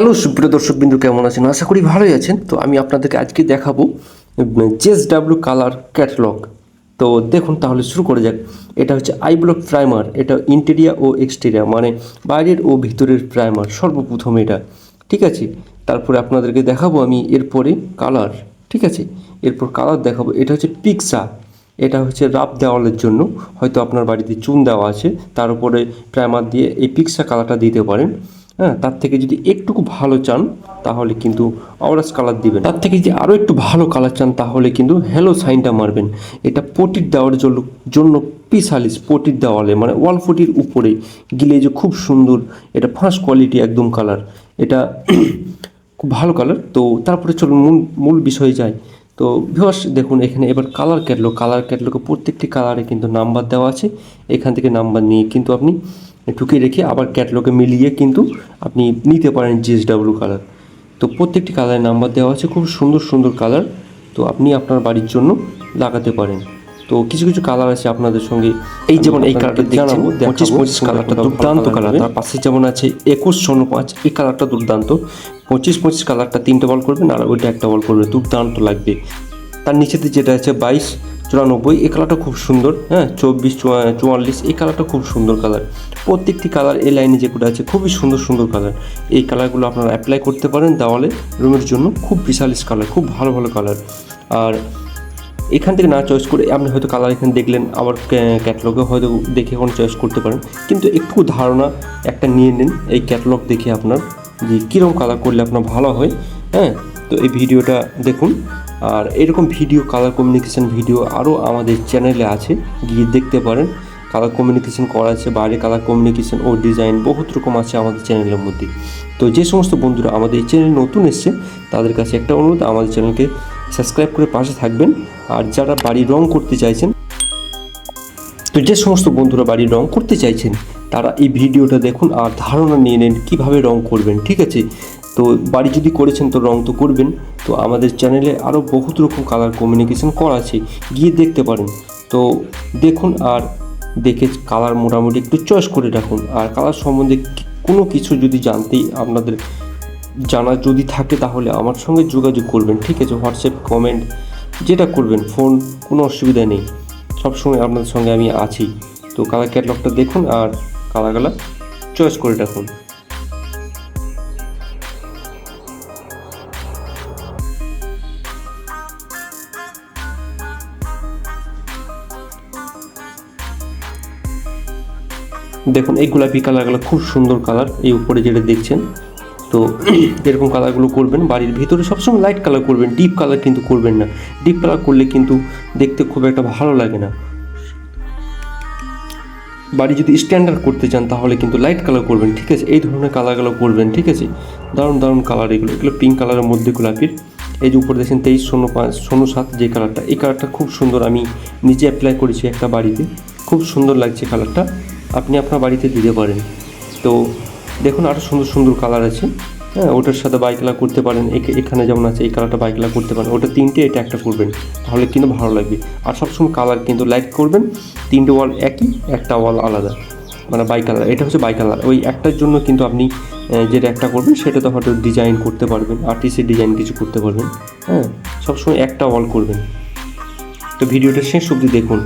Hello, সুপ্রিয় দর্শক বিন্দু কেমন আছেন? আশা করি ভালোই আছেন। তো আমি আপনাদেরকে আজকে দেখাবো জেস ডাব্লিউ কালার ক্যাটালগ তো দেখুন, তাহলে শুরু করে যাক। এটা হচ্ছে আই ব্লক প্রাইমার এটা ইন্টেরিয়া ও এক্সটেরিয়া মানে বাইরের ও ভিতরের প্রাইমার সর্বপ্রথম এটা। ঠিক আছে? তারপরে আপনাদেরকে দেখাবো আমি এরপরে কালার ঠিক আছে? এরপর কালার দেখাবো। এটা হচ্ছে পিক্সা এটা হচ্ছে রাপ দেওয়ালের জন্য। হয়তো আপনার বাড়িতে চুন দেওয়া আছে, তার উপরে প্রাইমার দিয়ে এই পিক্সা কালারটা দিতে পারেন। হ্যাঁ তার থেকে যদি একটুকু ভালো চান, তাহলে কিন্তু অরাস কালার দিবেন। তার থেকে যদি আরও একটু ভালো কালার চান, তাহলে কিন্তু হ্যালো সাইনটা মারবেন। এটা পটির দেওয়ার জন্য জন্য পিসালিস পটির দেওয়ালে মানে ওয়াল ফুটির উপরে গিলে যে খুব সুন্দর, এটা ফার্স্ট কোয়ালিটি একদম কালার। এটা খুব ভালো কালার। তো তারপরে চলুন, মূল মূল বিষয়ে যাই। তো ভিউয়ার্স দেখুন, এখানে এবার কালার ক্যাটলগ কালার ক্যাটলগে প্রত্যেকটি কালারে কিন্তু নাম্বার দেওয়া আছে। এখান থেকে নাম্বার নিয়ে কিন্তু আপনি ঢুকে রেখে আবার ক্যাটলগে মিলিয়ে কিন্তু আপনি নিতে পারেন জিএসডাব্লিউ কালার তো প্রত্যেকটি কালারের নাম্বার দেওয়া আছে খুব সুন্দর সুন্দর কালার তো আপনি আপনার বাড়ির জন্য লাগাতে পারেন। তো কিছু কিছু কালার আছে আপনাদের সঙ্গে। এই যেমন এই কালারটা জানাব পঁচিশ পঁচিশ কালারটা দুর্দান্ত কালার তার পাশে যেমন আছে একুশ শূন্য পাঁচ এই কালারটা দুর্দান্ত। পঁচিশ পঁচিশ কালারটা তিনটে বল করবেন আর ওইটা একটা বল করবে দুর্দান্ত লাগবে। তার নিচেতে যেটা আছে বাইশ চুরানব্বই, এই কালারটা খুব সুন্দর হ্যাঁ চব্বিশ চুয়াল্লিশ, এই কালারটা খুব সুন্দর কালার প্রত্যেকটি কালার এই লাইনে যেগুলো আছে, খুবই সুন্দর সুন্দর কালার এই কালারগুলো আপনারা অ্যাপ্লাই করতে পারেন দেওয়ালে রুমের জন্য খুব বিশালিস কালার খুব ভালো ভালো কালার আর এখান থেকে না চয়েস করে আপনি হয়তো কালার এখানে দেখলেন, আবার ক্যাটালগে হয়তো দেখে এখন চয়েস করতে পারেন। কিন্তু একটু ধারণা একটা নিয়ে নিন, এই ক্যাটলগ দেখে আপনার যে কীরকম কালার করলে আপনার ভালো হয় হ্যাঁ। তো এই ভিডিওটা দেখুন। আর এরকম ভিডিও কালার কমিউনিকেশান ভিডিও আরও আমাদের চ্যানেলে আছে, গিয়ে দেখতে পারেন। কালার কমিউনিকেশন করা আছে, বাইরে কালার কমিউনিকেশান ও ডিজাইন বহুত রকম আছে আমাদের চ্যানেলের মধ্যে। তো যে সমস্ত বন্ধুরা আমাদের এই চ্যানেল নতুন এসছে, তাদের কাছে একটা অনুরোধ, আমাদের চ্যানেলকে সাবস্ক্রাইব করে পাশে থাকবেন। আর যারা বাড়ি রং করতে চাইছেন, তো যে সমস্ত বন্ধুরা বাড়ি রং করতে চাইছেন, তারা এই ভিডিওটা দেখুন আর ধারণা নিয়ে নেন কীভাবে রং করবেন, ঠিক আছে? তো বাড়ি যদি করেছেন তো রং তো করবেন। তো আমাদের চ্যানেলে আরও বহুত রকম কালার কমিউনিকেশন করা আছে, গিয়ে দেখতে পারেন। তো দেখুন আর দেখে কালার মোটামুটি একটু চয়েস করে রাখুন। আর কালার সম্বন্ধে কোনো কিছু যদি জানতেই আপনাদের জানা যদি থাকে তাহলে আমার সঙ্গে যোগাযোগ করবেন। ঠিক আছে, হোয়াটসঅ্যাপ কমেন্ট যেটা করবেন ফোন কোনো অসুবিধা নেই। সবসময় আপনাদের সঙ্গে আমি আছি। তো কালার ক্যাটলগটা দেখুন আর কালারগুলো চয়েস করে রাখুন। দেখুন, এই গোলাপি কালারগুলো খুব সুন্দর কালার, এই উপরে যেটা দেখছেন, তো এরকম কালারগুলো করবেন, বাড়ির ভিতরে সবসময় লাইট কালার করবেন ডিপ কালার কিন্তু করবেন না। ডিপ কালার করলে কিন্তু দেখতে খুব একটা ভালো লাগে না। বাড়ি যদি স্ট্যান্ডার্ড করতে চান, তাহলে কিন্তু লাইট কালার করবেন, ঠিক আছে? এই ধরনের কালারগুলো করবেন, ঠিক আছে? দারুণ দারুণ কালার এগুলো। এগুলো পিঙ্ক কালারের মধ্যে গোলাপির। এই যে উপরে দেখছেন, তেইশ শূন্য পাঁচ, শূন্য সাত যে কালারটা এই কালারটা খুব সুন্দর, আমি নিজে অ্যাপ্লাই করেছি একটা বাড়িতে। খুব সুন্দর লাগছে কালারটা আপনি আপনার বাড়িতে দিতে পারেন। তো দেখুন আরও সুন্দর সুন্দর কালার আছে। হ্যাঁ ওটার সাথে বাই কালার করতে পারেন। এখানে যেমন আছে, এই কালারটা বাই কালার করতে পারেন। ওটা তিনটে এটা একটা করবেন। তাহলে কিন্তু ভালো লাগবে। আর সবসময় কালার কিন্তু লাইট করবেন। তিনটে ওয়াল একই, একটা ওয়াল আলাদা। মানে বাই কালার এটা হচ্ছে বাই কালার ওই একটার জন্য কিন্তু আপনি যেটা একটা করবেন সেটা তো হয়তো ডিজাইন করতে পারবেন, আর্টিস্টের ডিজাইন কিছু করতে পারবেন। হ্যাঁ সবসময় একটা ওয়াল করবেন। তো ভিডিওটা শেষ অবধি দেখুন।